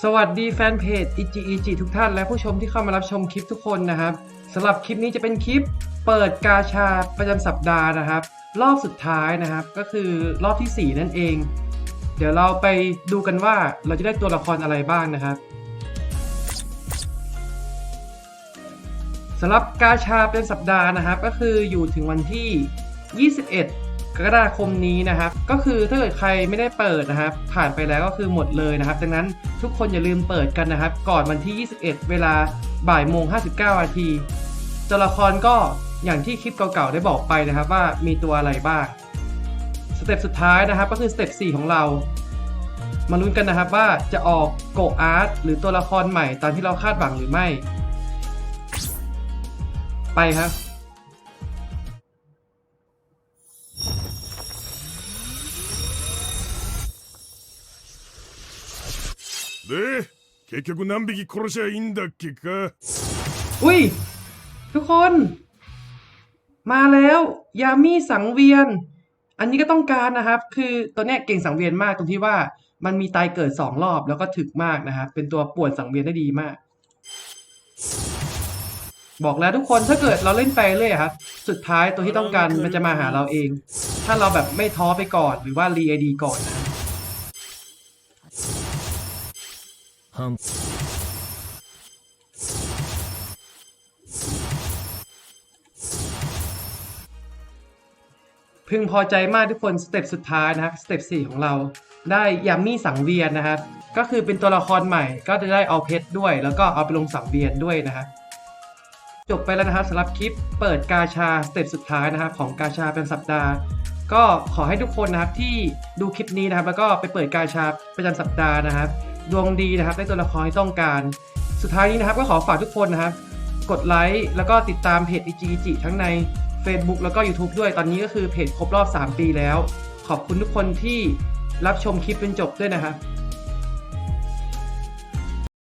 สวัสดีแฟนเพจ i g i g ทุกท่านและผู้ชมที่เข้ามารับชมคลิปทุกคนนะครับสำหรับคลิปนี้จะเป็นคลิปเปิดกาชาประจำสัปดาห์นะครับ รอบสุดท้ายนะครับก็คือรอบทีสี่4 นั่นเอง เดี๋ยวเราไปดูกันว่าเราจะได้ตัวละครอะไรบ้างนะครับสำหรับกาชาเป็นสัปดาห์นะครับ ก็คืออยู่ถึงวันที่ 21 กรกฎาคมนี้นะครับ ก็คือถ้าเกิดใครไม่ได้เปิดนะครับ ผ่านไปแล้วก็คือหมดเลยนะครับดังนั้นทุกคนอย่าลืมเปิดกันนะครับ ก่อนวันที่ 21 เวลาบ่ายโมง59นาทีตัวละครก็อย่างที่คลิปเก่าๆได้บอกไปนะครับว่ามีตัวอะไรบ้างสเต็ปสุดท้ายนะครับ ก็คือสเต็ป4ของเรามาลุ้นกันนะครับว่าจะออกโกอาร์ตหรือตัวละครใหม่ตามที่เราคาดหวังหรือไม่ ไปครับ で結局何匹殺しゃいいんだっけか อุ้ย ทุกคน มาแล้วยามีสังเวียน อันนี้ก็ต้องการนะครับ คือตัวเนี้ยเก่งสังเวียนมากตรงที่ว่ามันมีตายเกิดสองรอบแล้วก็ถึกมากนะครับ เป็นตัวป่วนสังเวียนได้ดีมาก บอกแล้วทุกคนถ้าเกิดเราเล่นไปเรื่อยอะครับ สุดท้ายตัวที่ต้องการมันจะมาหาเราเอง ถ้าเราแบบไม่ท้อไปก่อนหรือว่ารีไอดีก่อนนะ 半พึงพอใจมากทุกคนสเต็ปสุดท้ายนะครับสเต็ป4ของเราได้ยามี่สังเวียนนะครับ ก็คือเป็นตัวละครใหม่ก็จะได้เอาเพชรด้วย แล้วก็เอาไปลงสังเวียนด้วยนะครับจบไปแล้วนะครับสำหรับคลิปเปิดกาชาสเต็ปสุดท้ายนะครับของกาชาเป็นสัปดาห์ ก็ขอให้ทุกคนนะครับที่ดูคลิปนี้นะครับ แล้วก็ไปเปิดกาชาประจำสัปดาห์นะครับ ดวงดีนะครับได้ตัวละครที่ต้องการ สุดท้ายนี้นะครับก็ขอฝากทุกคนนะครับกดไลค์แล้วก็ติดตามเพจอิจิจิทั้งใน Facebook แล้วก็ YouTube ด้วยตอนนี้ก็คือเพจครบรอบ 3 ปีแล้ว ขอบคุณทุกคนที่รับชมคลิปจนจบด้วยนะครับ